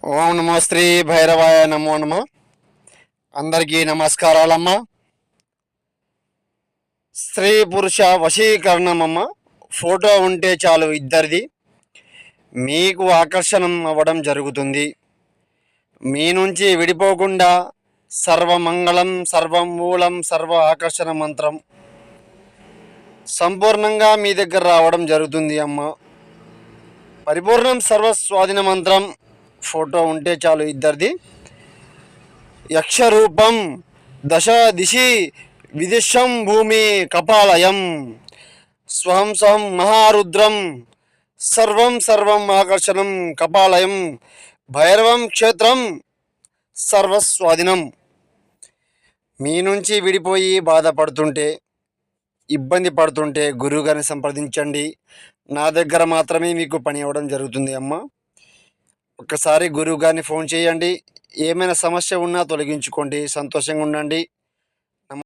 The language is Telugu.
ఓం నమో శ్రీ భైరవాయ నమో నమ. అందరికీ నమస్కారాలమ్మా. స్త్రీ పురుష వశీకరణమమ్మ. ఫోటో ఉంటే చాలు ఇద్దరిది. మీకు ఆకర్షణం అవ్వడం జరుగుతుంది. మీ నుంచి విడిపోకుండా సర్వమంగళం సర్వమూలం సర్వ ఆకర్షణ మంత్రం సంపూర్ణంగా మీ దగ్గర రావడం జరుగుతుంది అమ్మ. పరిపూర్ణం సర్వస్వాధీన మంత్రం. ఫోటో ఉంటే చాలు ఇద్దరిది. యక్షరూపం దశ దిశి విదిశం భూమి కపాలయం. స్వహం సహం మహారుద్రం సర్వం సర్వం ఆకర్షణం కపాలయం. భైరవం క్షేత్రం సర్వస్వాధీనం. మీ నుంచి విడిపోయి బాధపడుతుంటే ఇబ్బంది పడుతుంటే గురువుగారిని సంప్రదించండి. నా దగ్గర మాత్రమే మీకు పని అవ్వడం జరుగుతుంది అమ్మ. ఒక్కసారి గురువు గారిని ఫోన్ చేయండి. ఏమైనా సమస్య ఉన్నా తొలగించుకోండి. సంతోషంగా ఉండండి.